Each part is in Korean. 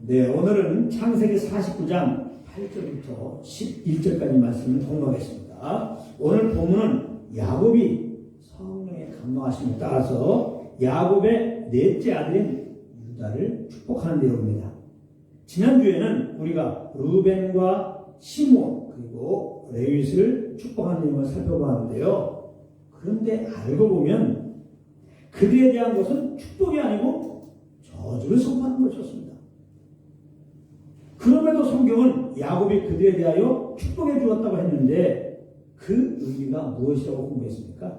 네, 오늘은 창세기 49장 8절부터 11절까지 말씀을 공부하겠습니다. 오늘 본문은 야곱이 성령의 감동하심에 따라서 야곱의 넷째 아들인 유다를 축복하는 내용입니다. 지난주에는 우리가 루벤과 시몬 그리고 레위스를 축복하는 내용을 살펴보았는데요. 그런데 알고 보면 그들에 대한 것은 축복이 아니고 저주를 선포하는 것이었습니다. 그럼에도 성경은 야곱이 그들에 대하여 축복해 주었다고 했는데 그 의미가 무엇이라고 공부했습니까?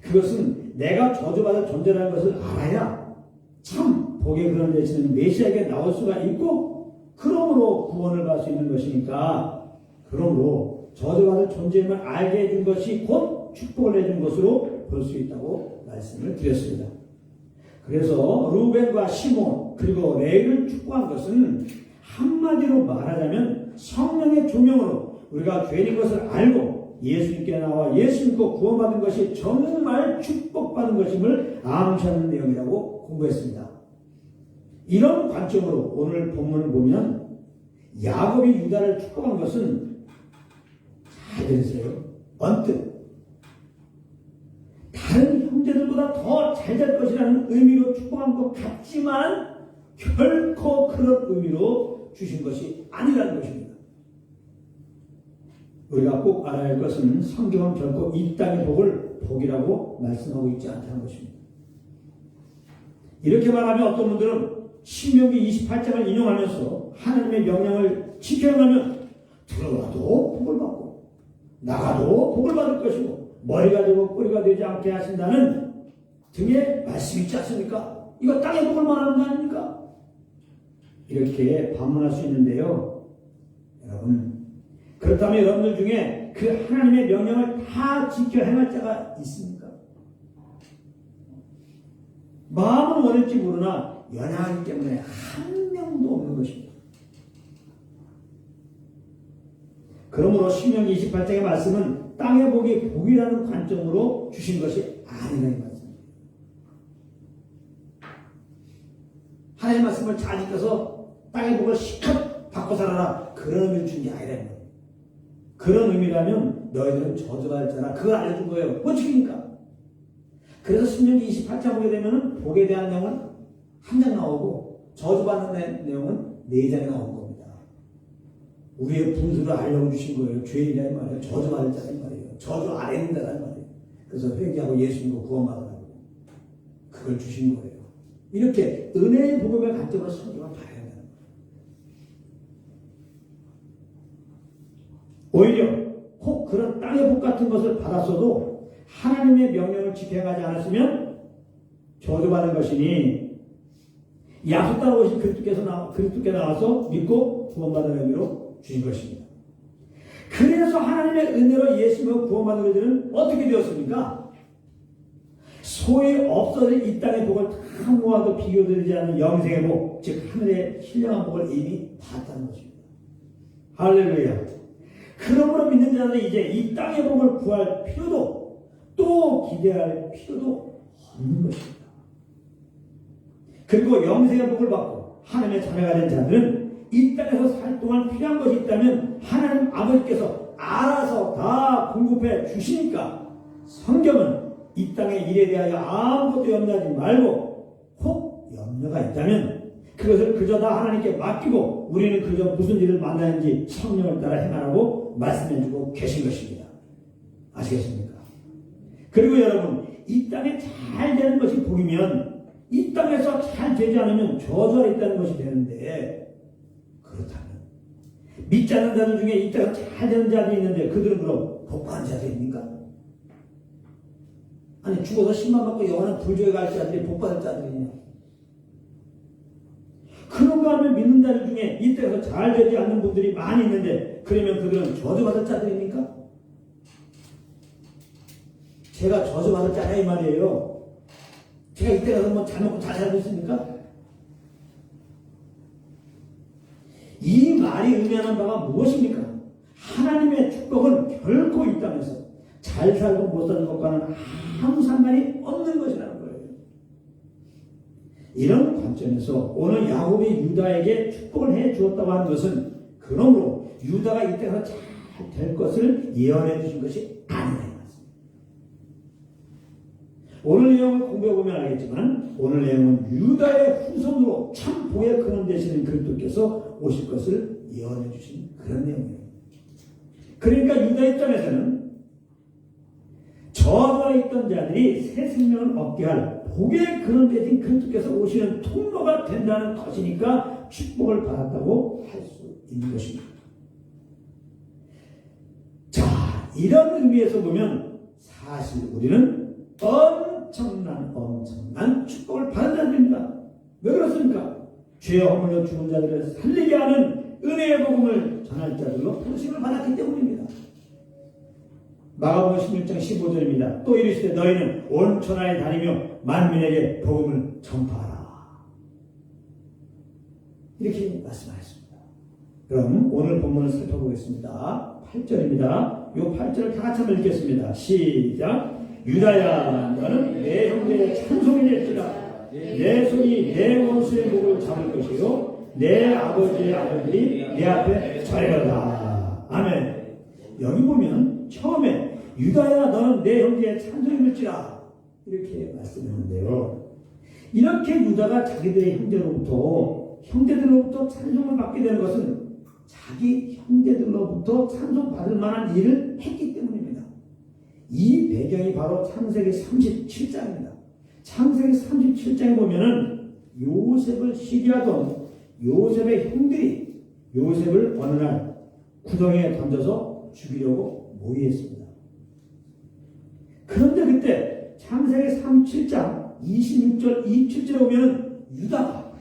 그것은 내가 저주받을 존재라는 것을 알아야 참 복에 그런 대신은 메시아에게 나올 수가 있고 그러므로 구원을 받을 수 있는 것이니까 그러므로 저주받을 존재임을 알게 해준 것이 곧 축복을 해준 것으로 볼 수 있다고 말씀을 드렸습니다. 그래서 루벤과 시몬 그리고 레이를 축복한 것은 한마디로 말하자면 성령의 조명으로 우리가 죄인 것을 알고 예수님께 나와 예수 믿고 구원받은 것이 정말 축복받은 것임을 암시하는 내용이라고 공부했습니다. 이런 관점으로 오늘 본문을 보면 야곱이 유다를 축복한 것은 잘 들으세요. 언뜻 다른 형제들보다 더 잘 될 것이라는 의미로 축복한 것 같지만 결코 그런 의미로 주신 것이 아니라는 것입니다. 우리가 꼭 알아야 할 것은 성경은 결코 이 땅의 복을 복이라고 말씀하고 있지 않다는 것입니다. 이렇게 말하면 어떤 분들은 신명기 28장을 인용하면서 하나님의 명령을 지켜가면 들어가도 복을 받고 나가도 복을 받을 것이고 머리가 되고 꼬리가 되지 않게 하신다는 등의 말씀이 있지 않습니까? 이거 땅의 복을 말하는 거 아닙니까? 이렇게 반문할 수 있는데요. 여러분, 그렇다면 여러분들 중에 그 하나님의 명령을 다 지켜 행할 자가 있습니까? 마음은 원할지 모르나 연약하기 때문에 한 명도 없는 것입니다. 그러므로 신명 28장의 말씀은 땅의 복이 복이라는 관점으로 주신 것이 아니라는 말씀입니다. 하나님의 말씀을 잘 지켜서 땅의 복을 시컷 받고 살아라. 그런 의미를 준 게 아니라는 거예요. 그런 의미라면 너희들은 저주받을 자라. 그걸 알려준 거예요. 뭐 지킵니까? 그래서 신명기 28장 보게 되면 복에 대한 내용은 한 장 나오고 저주받는 내용은 네 장이 나온 겁니다. 우리의 분수를 알려고 주신 거예요. 죄인이라는 말이에요. 저주받을 자란 말이에요. 저주 아래 있는 자란 말이에요. 그래서 회개하고 예수 믿고 구원받으라고 그걸 주신 거예요. 이렇게 은혜의 복음의 성경을 봐야 된다는 거예요. 오히려 혹 그런 땅의 복 같은 것을 받았어도 하나님의 명령을 지켜가지 않았으면 저주받은 것이니 약속 따라 오신 그리스도께서 나, 그리스도께 나와서 믿고 구원받은 의미로 주신 것입니다. 그래서 하나님의 은혜로 예수님을 구원받은 이들은 어떻게 되었습니까? 소위 없어질 이 땅의 복을 다 모아도 비교되지 않는 영생의 복, 즉 하늘의 신령한 복을 이미 받았다는 것입니다. 할렐루야. 그러므로 믿는 자는 이제 이 땅의 복을 구할 필요도 또 기대할 필요도 없는 것입니다. 그리고 영생의 복을 받고 하나님의 자녀가 된 자들은 이 땅에서 살 동안 필요한 것이 있다면 하나님 아버지께서 알아서 다 공급해 주시니까 성경은 이 땅의 일에 대하여 아무것도 염려하지 말고 혹 염려가 있다면 그것을 그저 다 하나님께 맡기고 우리는 그저 무슨 일을 만나는지 성령을 따라 행하라고 말씀해주고 계신 것입니다. 아시겠습니까? 그리고 여러분 이 땅에 잘 되는 것이 복이면 이 땅에서 잘 되지 않으면 저주 아래 있다는 것이 되는데 그렇다면 믿지 않는 자들 중에 이 땅에서 잘 되는 자들이 있는데 그들은 그럼 복한 자들입니까? 아니 죽어서 10만 받고 영원한 불조에 갈 자들이 복받을 자들이냐 그런가 하면 믿는 자들 중에 이 땅에서 잘 되지 않는 분들이 많이 있는데 그러면 그들은 저주받을 자들입니까? 제가 자냐 이 말이에요 제가 이때 가서 뭐잘 먹고 잘 살고 있습니까? 이 말이 의미하는 바가 무엇입니까? 하나님의 축복은 결코 이 땅에서 잘 살고 못 사는 것과는 아무 상관이 없는 거예요. 이런 관점에서 오늘 야곱이 유다에게 축복을 해 주었다고 하는 것은 그러므로 유다가 이때가 잘될 것을 예언해 주신 것이 이 말씀입니다. 오늘 내용을 공부해 보면 알겠지만 오늘 내용은 유다의 후손으로 참 복의 근원 되시는 그리스도께서 오실 것을 예언해 주신 그런 내용이에요. 그러니까 유다 입장에서는 저하에 있던 자들이 새 생명을 얻게 할 복의 근원 되신 그리스도께서 오시는 통로가 된다는 것이니까 축복을 받았다고 할 수 있는 것입니다. 자, 이런 의미에서 보면 사실 우리는 엄청난 엄청난 축복을 받은 자들입니다. 왜 그렇습니까? 죄 허물려 죽은 자들을 살리게 하는 은혜의 복음을 전할 자들로 부르심을 받았기 때문입니다. 마가복음 16장 15절입니다. 또 이르시되 너희는 온 천하에 다니며 만민에게 복음을 전파하라. 이렇게 말씀하셨습니다. 그럼 오늘 본문을 살펴보겠습니다. 8절입니다. 이 8절을 다 같이 한번 읽겠습니다. 시작. 유다야 너는 내 형제의 찬송이 될지라 내 손이 내 원수의 목을 잡을 것이요 내 아버지의 아들들이 내 앞에 절하다. 아멘. 여기 보면 처음에 유다야 너는 내 형제의 찬송이 될지라 이렇게 말씀했는데요. 이렇게 유다가 자기들의 형제로부터 형제들로부터 찬송을 받게 되는 것은 자기 형제들로부터 찬송받을 만한 일을 했기 때문입니다. 이 배경이 바로 창세기 37장입니다. 창세기 37장에 보면은 요셉을 시기하던 요셉의 형들이 요셉을 어느 날 구덩이에 던져서 죽이려고 모의했습니다. 그런데 그때 창세기 37장 26절 27절에 보면 유다가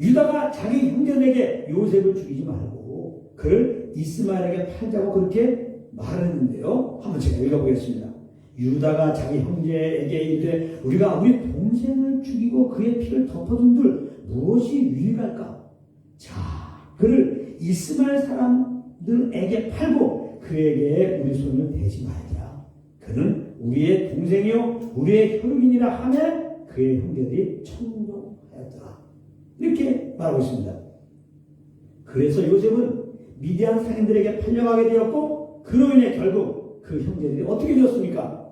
유다가 자기 형제에게 요셉을 죽이지 말고 그를 이스마엘에게 팔자고 그렇게 말했는데요. 한번 제가 읽어보겠습니다. 유다가 자기 형제에게 이르되 우리가 우리 동생을 죽이고 그의 피를 덮어둔들 무엇이 유익할까? 자, 그를 이스마엘 사람들에게 팔고 그에게 우리 손을 대지 말자. 그는 우리의 동생이요 우리의 혈육이니라 하며 그의 형제들이 청종하였더라. 이렇게 말하고 있습니다. 그래서 요셉은 미디안 상인들에게 팔려가게 되었고 그로 인해 결국 그 형제들이 어떻게 되었습니까?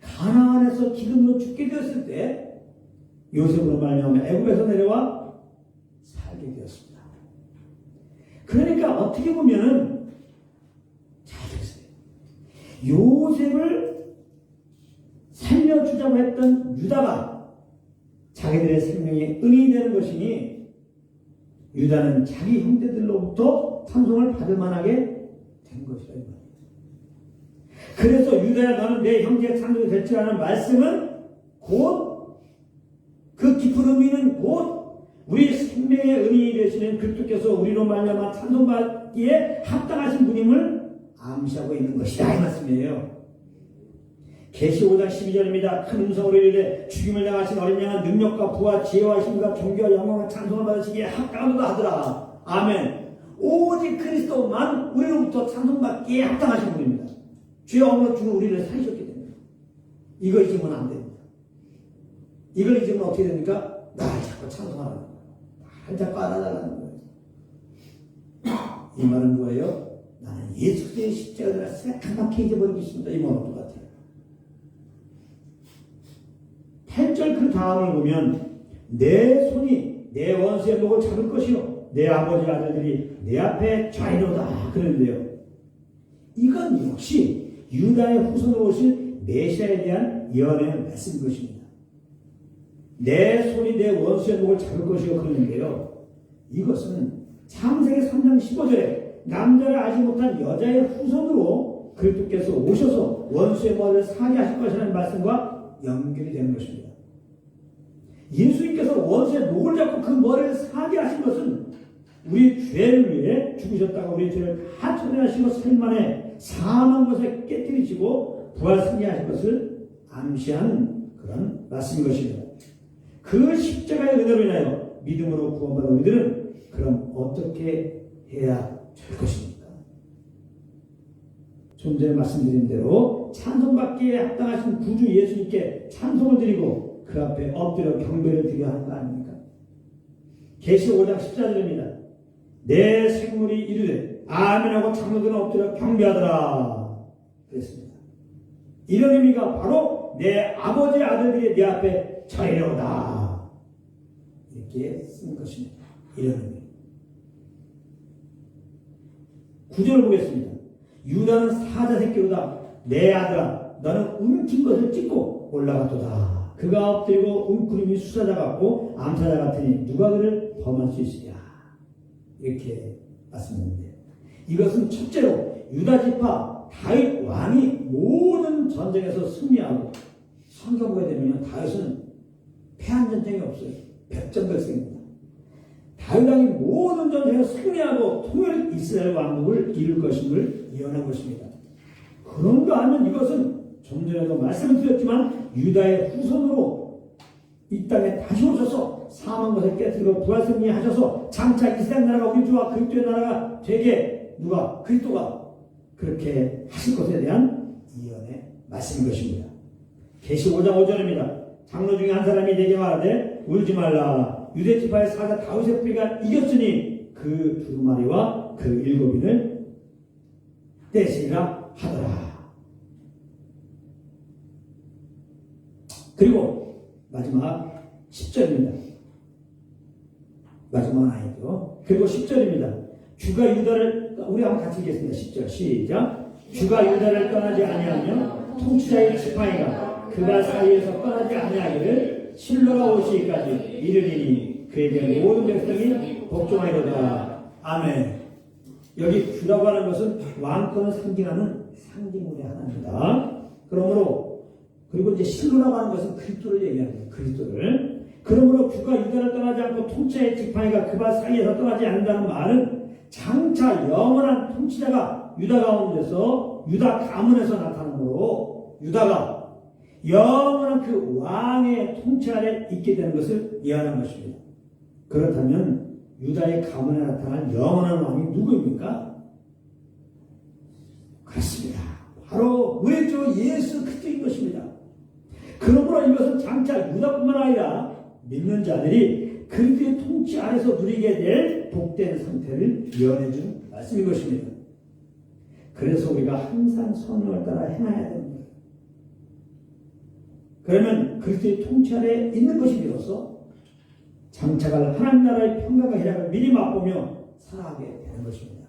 가나안에서 기근으로 죽게 되었을 때 요셉으로 말미암아 애굽에서 내려와 살게 되었습니다. 그러니까 어떻게 보면은 잘 들으세요. 요셉을 살려주자고 했던 유다가 자기들의 생명에 은이 되는 것이니 유다는 자기 형제들로부터 찬송을 받을 만하게 된 것이다. 그래서 유다야 너는 내 형제의 찬송이 될지라는 말씀은 곧 그 깊은 의미는 곧 우리 생명의 은이 되시는 그리스도께서 우리로 말미암아 찬송받기에 합당하신 분임을 암시하고 있는 것이다 이 말씀이에요. 계시 5장 12절입니다. 큰 음성으로 이르되 죽임을 당하신 어린 양은 능력과 부와 지혜와 힘과 존귀와 영광과 찬송을 받으시기에 합당하다 하더라. 아멘. 오직 그리스도만 우리로부터 찬송받기에 합당하신 분입니다. 죄 없는 주는 우리를 살리셨기 때문에 이걸 잊으면 안 됩니다. 이걸 잊으면 어떻게 됩니까? 나를 자꾸 거예요. 나를 자꾸 알아달라는 거예요. 이 말은 뭐예요? 나는 예수 그리스도의 십자가를 새까맣게 잊어버리고 있습니다. 이 말은 똑같아요. 8절 그 다음을 보면 내 손이 내 원수의 목을 잡을 것이요 내 아버지 아들들이 내 앞에 좌이로다 그러는데요. 이건 역시 유다의 후손으로 오실 메시아에 대한 예언의 말씀인 것입니다. 내 손이 내 원수의 목을 잡을 것이요 그러는데요. 이것은 창세기 3장 15절에 남자를 알지 못한 여자의 후손으로 그리스도께서 오셔서 원수의 목을 사게 하실 것이라는 말씀과 연결이 되는 것입니다. 예수님께서 원수의 목을 잡고 그 머리를 사게 하신 것은 우리 죄를 위해 죽으셨다가 우리 죄를 다 처리하시고 살만에 사망 것에 깨뜨리시고 부활 승리 하신 것을 암시하는 그런 말씀인 것입니다. 그 십자가의 은혜로 인하여 믿음으로 구원받은 우리들은 그럼 어떻게 해야 될 것입니까? 좀 전에 말씀드린 대로 찬송받기에 합당하신 구주 예수님께 찬송을 드리고 그 앞에 엎드려 경배를 드려 하는 거 아닙니까? 계시 5장 14절입니다. 내 생물이 이르되 아멘하고 장로들은 엎드려 경배하더라. 그랬습니다. 이런 의미가 바로 내 아버지 아들들이 내 앞에 차이려오다. 이렇게 쓴 것입니다. 이런 의미. 구절을 보겠습니다. 유다는 사자 새끼로다. 내 아들아, 너는 움킨 것을 찍고 올라갔도다. 그가 엎드리고 웅크림이 수사자 같고 암사자 같으니 누가 그를 범할 수 있으랴. 이렇게 말씀했는데 이것은 첫째로 유다 지파 다윗 왕이 모든 전쟁에서 승리하고 성경 보게 되면 다윗은 패한 전쟁이 없어요. 백전백승입니다. 다윗 왕이 모든 전쟁에서 승리하고 통일 이스라엘 왕국을 이룰 것임을 예언한 것입니다. 그런가 하면 이것은 좀 전에도 말씀을 드렸지만 유다의 후손으로 이 땅에 다시 오셔서 사망 것을 깨뜨리고 부활 승리 하셔서 장차 이스라엘 나라가 우리 주와 그리스도의 나라가 되게 누가 그리스도가 그렇게 하실 것에 대한 예언의 말씀인 것입니다. 계시 5장 5절입니다. 장로 중에 한 사람이 내게 말하되 울지 말라 유대 지파의 사자 다윗의 뿌리가 이겼으니 그 두루마리와 그 일곱인을 떼시라. 그리고 마지막 10절입니다. 마지막은 아니죠. 그리고 10절입니다. 주가 유다를 우리 한번 같이 읽겠습니다. 10절 시작. 주가 유다를 떠나지 아니하며 통치자의 지팡이가 그가 사이에서 떠나지 아니하기를 실로가 오시기까지 이르리니 그에게 모든 백성이 복종하리로다. 아멘. 여기 주라고 하는 것은 왕권을 상징하는 상징물의 하나입니다. 그러므로 그리고 이제 실로라고 하는 것은 그리스도를 얘기하는 거예요. 그리스도를. 그러므로 주가 유다를 떠나지 않고 통치자의 지팡이가 그바 사이에서 떠나지 않는다는 말은 장차 영원한 통치자가 유다 가운데서 유다 가문에서 나타나므로 유다가 영원한 그 왕의 통치 아래 있게 되는 것을 예언한 것입니다. 그렇다면 유다의 가문에 나타난 영원한 왕이 누구입니까? 그렇습니다. 바로 우리 주 예수 그리스도인 것입니다. 그러므로 이것은 장차 유다뿐만 아니라 믿는 자들이 그리스도의 통치 아래서 누리게 될 복된 상태를 예언해 준 말씀인 것입니다. 그래서 우리가 항상 성령을 따라 행해야 거예요. 그러면 그리스도의 통치 아래 있는 것이 되어서 장차갈 하나님 나라의 평강과 희락을 미리 맛보며 살아가게 되는 것입니다.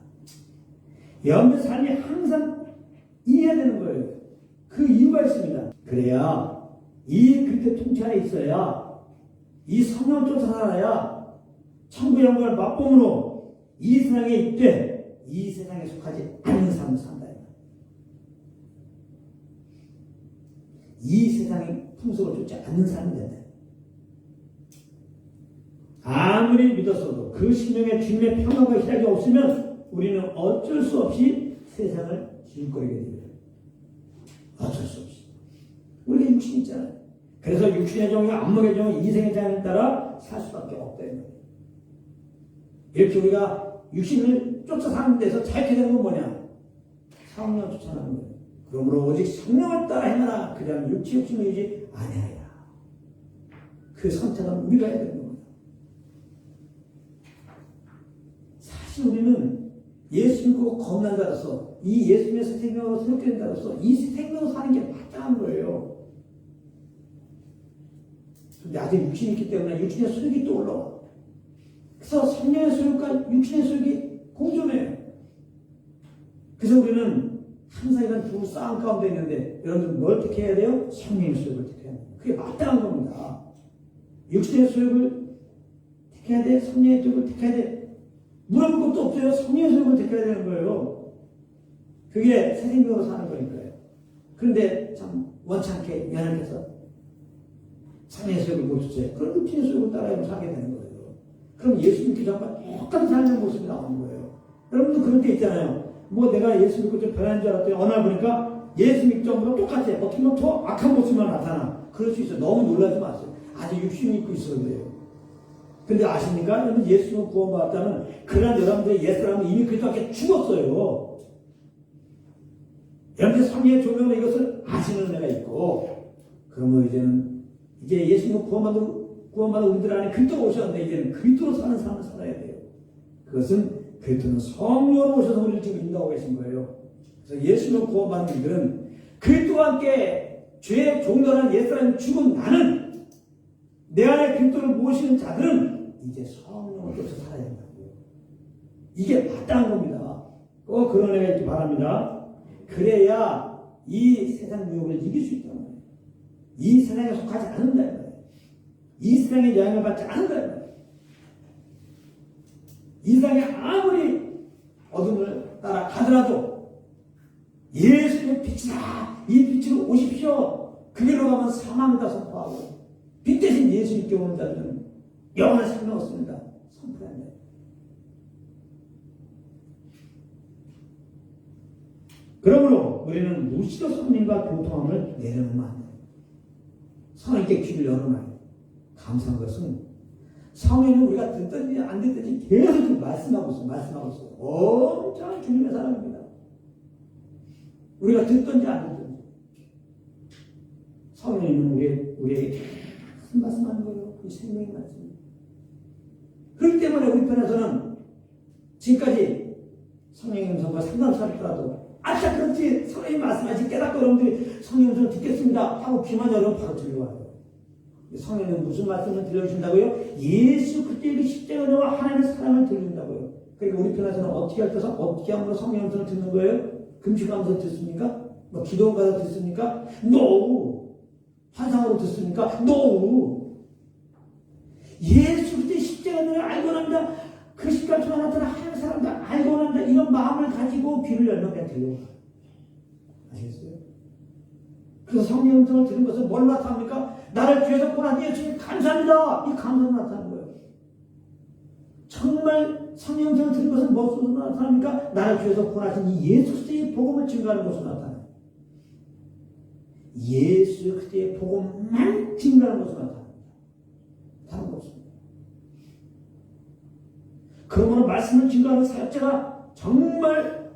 영의 삶이 항상 이해야 되는 거예요. 그 이유가 있습니다. 그래야 이 통치 안에 있어야 이 성령 쫓아 살아야 천국 영광을 맛봄으로 이 세상에 있되 이 세상에 속하지 않는 삶을 산다. 이 세상의 풍속을 쫓지 않는 삶이 된다. 아무리 믿었어도 그 심령에 주님의 평화가 시작이 없으면 우리는 어쩔 수 없이 세상을 질거리게 됩니다. 어쩔 수 없이. 우리가 육신 있잖아요. 그래서 육신의 정의와 안목의 정의, 이생의 장에 따라 살 수밖에 없다는 거예요. 이렇게 우리가 육신을 쫓아 사는 데서 자유케 되는 건 뭐냐? 성령 쫓아가는 거예요. 그러므로 오직 성령을 따라 행하라. 그냥 육체 욕심을 이지 아니하리라. 그 선택은 우리가 해야 되는 겁니다. 사실 우리는 예수 믿고 겁난 자로서 이 예수님의 생명으로 생각된 자로서 이 생명으로 사는 게 마땅한 거예요. 근데 아직 육신이 있기 때문에 육신의 소욕이 또 올라와. 그래서 성령의 소욕과 육신의 소욕이 공존해요. 그래서 우리는 항상 이런 두 싸움 가운데 있는데 여러분들 뭘 택해야 돼요? 성령의 소욕을 택해야 돼요. 그게 마땅한 겁니다. 육신의 소욕을 택해야 돼? 성령의 소욕을 택해야 돼? 물어볼 것도 없어요. 성령의 소욕을 택해야 되는 거예요. 그게 새 생명으로 사는 거니까요. 그런데 참 원찮게 연약해서 소욕을 못 주세요. 그럼 육신의 소욕을 따라야 사게 되는 거예요. 그럼 예수 믿기 전과 똑같은 삶의 모습이 나오는 거예요. 여러분도 그런 게 있잖아요. 뭐 내가 예수 믿고 좀 변한 줄 알았더니 어느 날 보니까 예수 믿기 전보다 똑같아. 어떻게 보면 더 악한 모습만 나타나. 그럴 수 있어요. 너무 놀라지 마세요. 아직 육신 믿고 있어 그래요. 근데 아십니까? 여러분 예수는 구원받았다는 그런 여러분들의 옛사람은 이미 그리스도께 죽었어요. 여러분들 성령의 조명으로 이것을 아시는 은혜가 있고 그러면 이제는 이제 예수님 구원받은 구원받은 우리들 안에 그리스도가 오셨는데 이제는 그리스도로 사는 삶을 살아야 돼요. 그것은 그리스도는 성령으로 오셔서 우리를 지금 인도하고 계신 거예요. 그래서 예수님을 구원받는 이들은 그리스도와 함께 죄의 종전한 옛사람이 죽은 나는 내 안에 그리스도를 모시는 자들은 이제 성령을 쫓아 살아야 된다고요. 이게 마땅한 겁니다. 꼭 그런 애가 있기 바랍니다. 그래야 이 세상 유혹을 이길 수 거예요. 이 세상에 속하지 않는다. 이 세상의 영향을 받지 않는다. 이 세상에 아무리 어둠을 따라 가더라도 예수님의 빛이다. 이 빛으로 오십시오. 그 길로 가면 사망이다 선포하고 빛 대신 예수님께 오는 자들은 영원한 생명 없습니다. 선포합니다. 그러므로 우리는 무시도 성님과 교통함을 내려놓으면 안 돼요. 성령께 귀를 열어놔야 돼요. 감사한 것은 성령은 우리가 듣든지 안 듣든지 계속 말씀하고 있어요. 말씀하고 있어요. 엄청 주님의 사랑입니다. 우리가 듣든지 안 듣든지. 성령님은 우리, 우리에게 계속 말씀하는 거예요. 그 생명의 말씀. 그렇기 때문에 우리 편에서는 지금까지 성령의 음성과 상담사를 더라도 아차 그렇지 성령님 말씀하시 깨닫고 여러분들이 성령 음성 듣겠습니다 하고 귀만 열으면 바로 들려와요. 성령은 무슨 말씀을 들려주신다고요? 예수 그때의 그 십자가와 하나님의 사랑을 들려준다고요. 그러니까 우리 편에서는 어떻게 할 때서 어떻게 하면 성령 음성을 듣는 거예요? 금식하면서 듣습니까? 뭐 기도하면서 듣습니까? No. 환상으로 듣습니까? No. 예수 그때 십자가를 알고 난다. 그 통해 나타난 하나님의 사랑을 알고 난다. 이런 마음을 가지고 귀를 열면 그냥 들려와요. 아시겠어요? 그래서 성령 음성을 들은 것은 뭘 나타납니까? 나를 죄에서 구원한 예수님 감사합니다. 이 감사가 나타나는 거예요. 정말 성령 음성을 들은 것은 무엇으로 나타납니까? 나를 죄에서 구원하신 이 예수 그리스도의 복음을 증거하는 것으로 나타나요. 예수 그리스도의 복음만 증거하는 것으로 나타납니 그러므로 말씀을 증거하는 사역자가 정말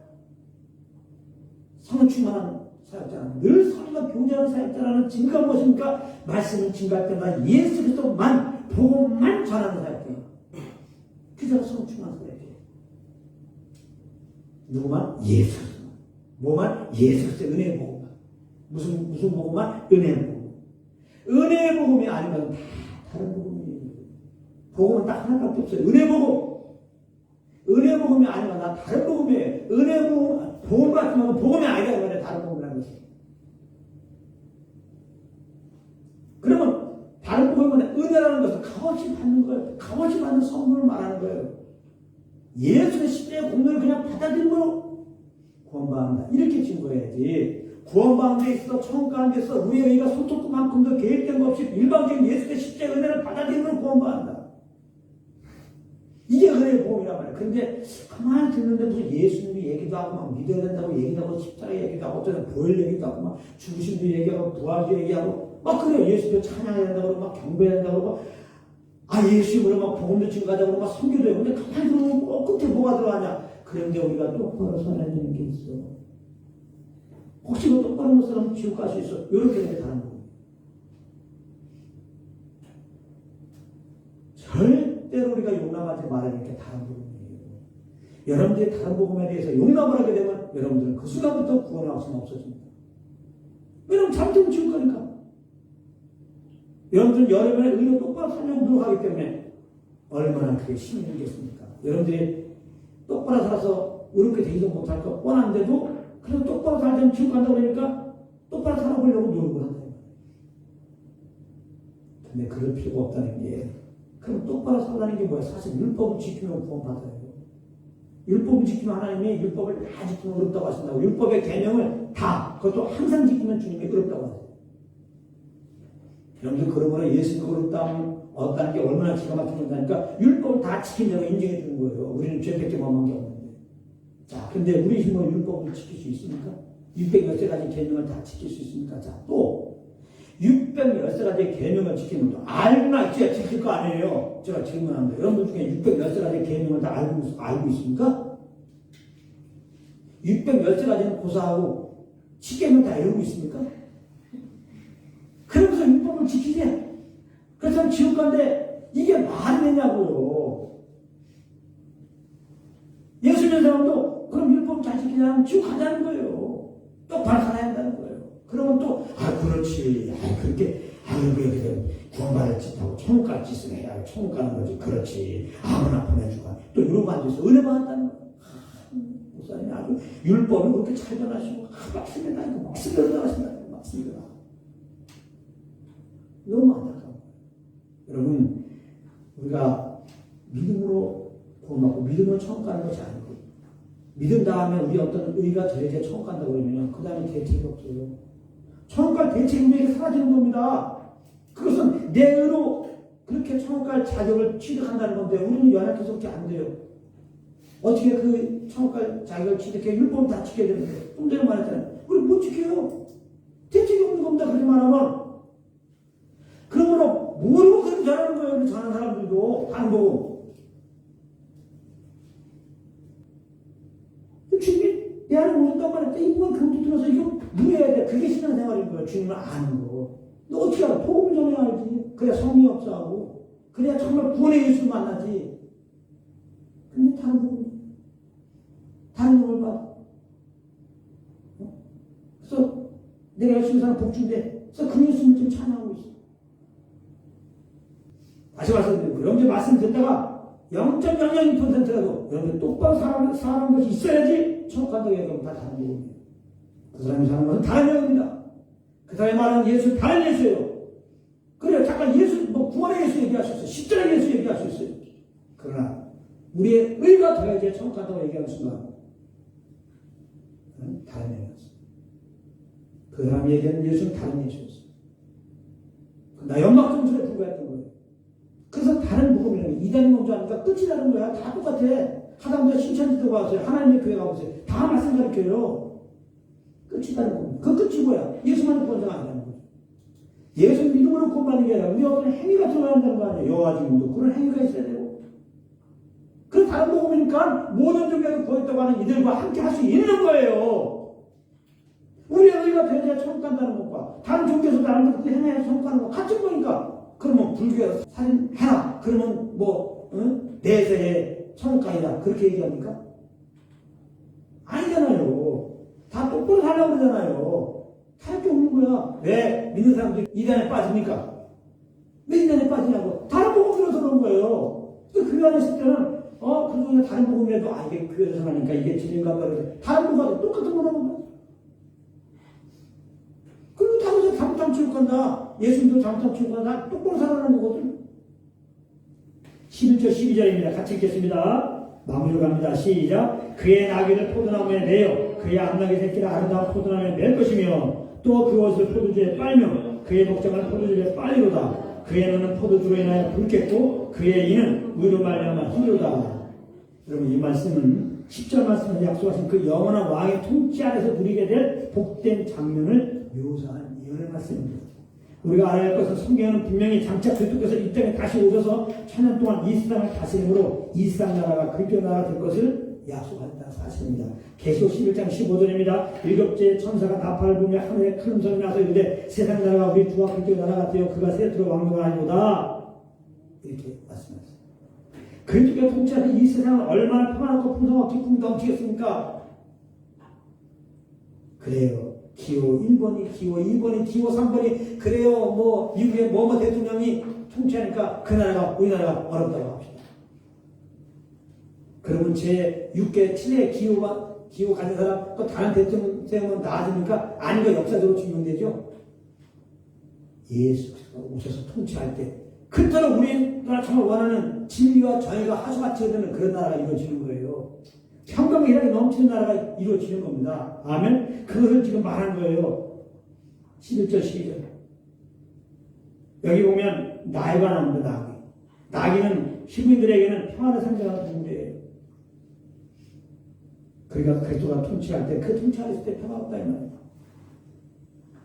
성을 충만한 사역자는 늘 성과 교제하는 사역자라는 증거가 무엇입니까? 말씀을 증거할 때마다 예수 그리스도만 복음만 전하는 사역자예요. 그래서 성 충만한 사역자예요. 누구만? 예수. 뭐만? 예수 그리스도 은혜의 복음만. 무슨 무슨 복음만? 은혜의 복음. 은혜의 복음이 아니면 다 다른 복음이에요. 복음은 딱 하나밖에 없어요. 은혜 복음. 복음이 아니면 나 다른 복음이에요. 은혜 복음, 복음 같으면 복음이 아니다. 이거는 다른 복음이라는 것이. 그러면 다른 복음은 은혜라는 것은 값없이 받는 거예요. 값없이 받는 선물을 말하는 거예요. 예수의 십자의 공로를 그냥 받아들인 거로 구원받는다. 이렇게 증거해야지. 구원받는 데 있어, 천국 가는 데 있어, 우리의 의가 손톱만큼도 계획된 것 없이 일방적인 예수의 십자의 은혜를 받아들이는 걸 구원받는다. 이게 은혜의 복음이란 말이야. 근데 가만히 듣는데 무슨 예수님이 얘기도 하고 막 믿어야 된다고 얘기도 하고 십자가 얘기도 하고 어쩌면 보혈 얘기도 하고 막 죽으신도 얘기하고 부활도 얘기하고 막 그래요. 예수도 찬양해야 된다고 그러고 막 경배해야 된다고 그러고 아 예수님으로 막 복음도 증가하자고 그러고 막 선교도 해요. 근데 가만히 들으면 꼭 끝에 뭐가 들어가냐. 그런데 우리가 똑바로 서야 되는 게 있어. 혹시 뭐 똑바로 못 사람 지옥 갈 수 있어. 이렇게 되게 다른 거. 절대로 우리가 용납하지 말아야 게 다른 부분이에요. 여러분들이 다른 복음에 대해서 용납을 하게 되면 여러분들은 그 순간부터 구원의 확신이 없어집니다. 왜냐면 잘못하면 지울 거니까. 여러분들은 여러분의 의로 똑바로 살려고 노력하기 때문에 얼마나 그게 힘이 들겠습니까? 여러분들이 똑바로 살아서 의롭게 되지도 못할 거 뻔한데도 그래도 똑바로 살자면 지옥 간다고 그러니까 똑바로 살아보려고 노력을 한다. 근데 그럴 필요가 없다는 게 그럼 똑바로 살라는 게 뭐야? 사실 율법을 지키면 구원받아요. 율법을 지키면 하나님이 율법을 다 지키면 어렵다고 하신다고. 율법의 개념을 다, 그것도 항상 지키면 주님이 어렵다고 하세요. 여러분들 그러므로 예수가 어렵다면 어렵다는 게 얼마나 기가 막힌 건다니까 율법을 다 지킨다고 인정해 주는 거예요. 우리는 죄밖에 범한 게 없는데. 자, 근데 우리 힘으로 율법을 지킬 수 있습니까? 600여 가지 개념을 다 지킬 수 있습니까? 자, 또 613가지의 개명을 지키는 것도 알고나 있어야 지킬 거 아니에요. 제가 질문합니다. 여러분들 중에 613가지의 개명을 다 알고, 알고 있습니까? 613가지는 고사하고 10개명 다 외우고 있습니까? 그러면서 율법을 지키세요. 그래서 지옥 간데 이게 말이 되냐고요. 예수 믿는 사람도 그럼 율법 잘 지키려면 지옥 가자는 거예요. 똑바로 살아야 한다는 거예요. 그러면 또, 아, 그렇지. 아, 그렇게, 아, 그게 그래. 구원받을 짓하고 천국 갈 짓을 해야 천국 가는 거지. 그렇지. 아무나 보내주고. 또 이러고 앉아서 은혜만 한다는 거예요. 아, 목사님 아주 율법을 그렇게 잘 전하시고, 아, 막 쓰려다, 막 쓰려다 하신다. 막 쓰려다. 너무 안타까워. 여러분, 우리가 믿음으로 구원받고 믿음으로 천국 가는 것이 아니고 믿은 다음에 우리 어떤 의가 되어야 천국 간다고 그러면 그 다음에 대책이 없어요. 갈 대책이 우리에게 사라지는 겁니다. 그것은 내 의로 그렇게 갈 자격을 취득한다는 건데 우리는 연약해서 그렇게 안 돼요. 어떻게 그갈 자격을 취득해 율법을 다 지켜야 되는데 좀 전에 말했잖아요. 우리 못 지켜요. 대책이 없는 겁니다. 그렇게 말하면. 그러므로 모르고 그렇게 잘하는 거예요. 잘하는 사람들도 안 보고. 주님이 내 안에 오셨단 말이야. 이분은 그것도 들어서 이거 누려야 돼. 그게 신앙생활인 거야. 주님을 아는 거. 너 어떻게 알아? 복음을 전해야 알지. 그래야 성이 없어하고. 그래야 정말 구원의 예수를 만나지. 근데 다른 부분. 다른 놈을 봐. 어? 그래서 내가 열심히 사는 복주인데 그래서 그 예수를 지금 찬양하고 있어. 다시 말씀드리고 여러분들 말씀 듣다가 0.00%라도 여러분 똑바로 살아가는, 살아가는 것이 있어야지 천국 간다고 얘기하면 다 다른 얘기예요. 그 사람이 사는 것은 다른 얘기입니다. 그 사람이 말하는 예수 는 다른 예수예요. 그래요. 잠깐 예수, 뭐 구원의 예수 얘기할 수 있어요. 십자가의 예수 얘기할 수 있어요. 그러나 우리의 의가 더해져야 천국 간다고 얘기하는 순간 다른 얘기였어요. 그 사람이 얘기하는 예수는 다른 예수였어요. 나 연막 점수에 불과했던 거예요. 그래서 다른 게 이단이 먼저 하니까 끝이 다른 거야. 다 똑같아. 하다못해 신천지도 가보세요. 하나님의 교회 가보세요. 다 말씀 가르쳐요. 끝이 다른 겁니다. 그 끝이 뭐야? 예수만을 본적 안 되는 거죠. 예수 믿음으로 구원받는 게 아니라 우리 어떤 행위가 들어야 한다는 거 아니에요. 여호와주님도 그런 행위가 있어야 되고. 그 다른 복음이니까 모든 종교를 보였다고 하는 이들과 함께 할 수 있는 거예요. 우리의 의가 되어야 천국 간다는 것과 다른 종교에서 다른 것들 행해야 천국 가는 거 같은 거니까. 그러면 불교에 살인해라. 그러면 뭐 응? 내세에 천국가이다. 그렇게 얘기합니까? 아니잖아요. 다 똑바로 살라고 그러잖아요. 다를 게 없는 거야. 왜 믿는 사람들이 이단에 빠집니까? 왜 이단에 빠지냐고. 다른 복음 들어서 그런 거예요. 그 교회 안에 있을 때는 어, 그 중에 다른 복음이라도 아, 이게 교회에서 하니까 이게 진리인가 봐. 다른 복음과 똑같은 거라는 거야. 그리고 다른 사 잘못하면 치울 건다. 예수님도 잘못하면 치울 건다. 똑바로 살아가는 거거든. 11절 12절입니다. 같이 읽겠습니다. 마무리로 갑니다. 시작. 그의 나귀를 포도나무에 매여 그의 암나귀 새끼를 아름다운 포도나무에 맬 것이며 또 그것을 포도주에 빨며 그의 복장을 포도주에 빨리로다. 그의 눈은 포도주로 인하여 붉겠고 그의 이는 의로 말미암아 희로다. 여러분 이 말씀은 10절 말씀에서 약속하신 그 영원한 왕의 통치 아래서 누리게 될 복된 장면을 묘사한 예언의 말씀입니다. 우리가 알아야 할 것은 성경은 분명히 장차 그리스도께서 이 땅에 다시 오셔서 천년 동안 이 세상을 다스림으로 이 세상 나라가 그리스도 나라가 될 것을 약속한다는 사실입니다. 계시록 11장 15절입니다. 일곱째 천사가 나팔을 불며 하늘에 큰 음성이 나서 이르되 세상 나라가 우리 주와 그리스도 나라가 되어 그가 세트로 왕노하리로다 이렇게 말씀하셨습니다. 그리스도가 통치하는 이 세상은 얼마나 평안하고 풍성하고 기쁨이 넘치겠습니까? 그래요. 기호 1번이 기호 2번이 기호 3번이 그래요. 뭐 미국의 뭐뭐 대통령이 통치하니까 그 나라가 우리나라가 어렵다고 합시다. 그러면 제 6개 7회 기호가 기호 가진 사람 또 다른 대통령은 나아집니까? 아니면 역사적으로 증명되죠. 예수 그리스도가 오셔서 통치할 때 그때는 우리나라 정말 원하는 진리와 정의가 하수같이 되는 그런 나라가 이루어지는 거예요. 희락이 넘치는 나라가 이루어지는 겁니다. 아멘. 그것을 지금 말한 거예요. 11절, 12절. 여기 보면 나이가 나옵니다. 나귀. 나귀는 시민들에게는 평안을 상징하는 동물이에요. 그러니까 그리스도가 통치할 때 그 통치할 때 평화 없다 이 말이에요.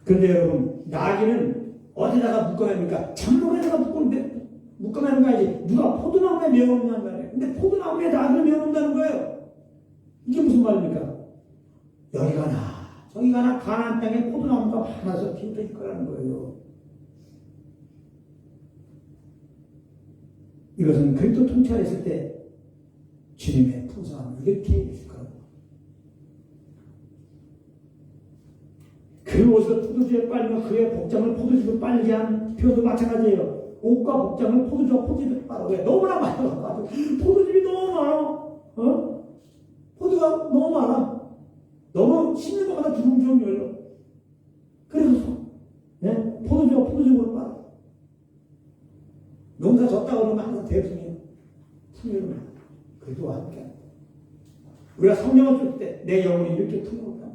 그런데 여러분 나귀는 어디다가 묶어냅니까? 장롱에다가 묶어놓는데 묶어내는 거 아니지. 누가 포도나무에 메어놓는다는 말이에요. 근데 포도나무에 나귀를 메어놓는다는 거예요. 이게 무슨 말입니까? 여기 가나 저기 가나 가나안 땅에 포도나무가 많아서 피어질 거라는 거예요. 이것은 그리스도 통치하였을 때 주님의 풍성함을 이렇게 있을 거라고. 그 옷을 포도주에 빨면 그의 복장을 포도주로 빨게 한 표도 마찬가지예요. 옷과 복장을 포도주와 포도주에 빨아. 왜? 너무나 많아가지고. 포도즙이 너무 많아. 어? 포도가 너무 많아. 너무 씹는 것마다 주렁주렁 열려. 그래서, 네? 포도주와 포도즙으로 빨아. 농사 졌다 그러면 항상 대성이에요. 풍요를 그리스도와 함께. 우리가 성령을 줄때내 영혼이 이렇게 풍요롭다.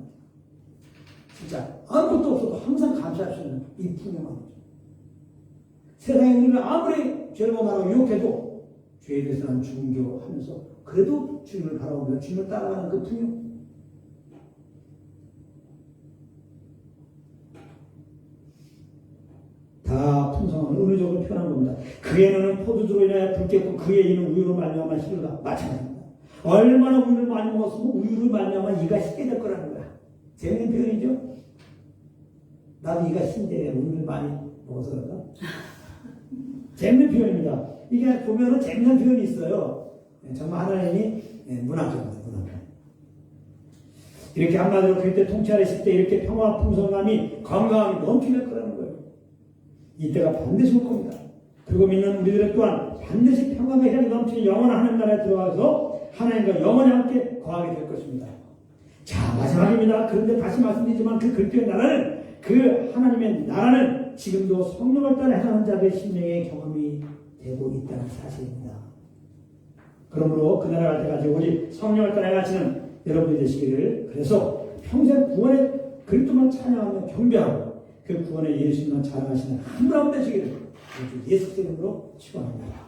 진짜 아무것도 없어도 항상 감사할 수 있는 이 풍요만. 세상에 우리는 아무리 죄를 범하고 유혹해도 죄에 대해서는 중교하면서 그래도 주님을 바라보며 주님을 따라가는 그 풍요. 다 풍성한 의미적으로 표현한 겁니다. 그의 눈은 포도주로 인하여 붉겠고 그의 이는 우유로 말미암아 시르다 마찬가지입니다. 얼마나 우유를 많이 먹었으면 우유를 말미암아 이가 식게 될 거라는 거야. 재밌는 표현이죠? 나도 이가 신데 우유를 많이 먹어서 그런가? 재밌는 표현입니다. 이게 보면은 재밌는 표현이 있어요. 예, 정말 하나님이 예, 문학적입니다. 문학. 이렇게 한마디로 그때 통치하셨을 때 이렇게 평화 풍성함이 건강함이 넘치는 거라는 거예요. 이때가 반드시 올 겁니다. 그거 믿는 우리들 또한 반드시 평화가 향이 넘치는 영원한 하나님 나라에 들어가서 하나님과 영원히 함께 거하게 될 것입니다. 자, 마지막입니다. 그런데 다시 말씀드리지만 그 그리스도의 나라는 그 하나님의 나라는 지금도 성령을 따라 행하는 자들의 심령의 경험이 되고 있다는 사실입니다. 그러므로 그 나라 갈 때까지 오직 성령을 따라 행하시는 여러분이 되시기를 그래서 평생 구원의 그리스도만 찬양하며 경배하고 그 구원의 예수님만 자랑하시는 한 분한 되시기를 예수 이름으로 축원합니다.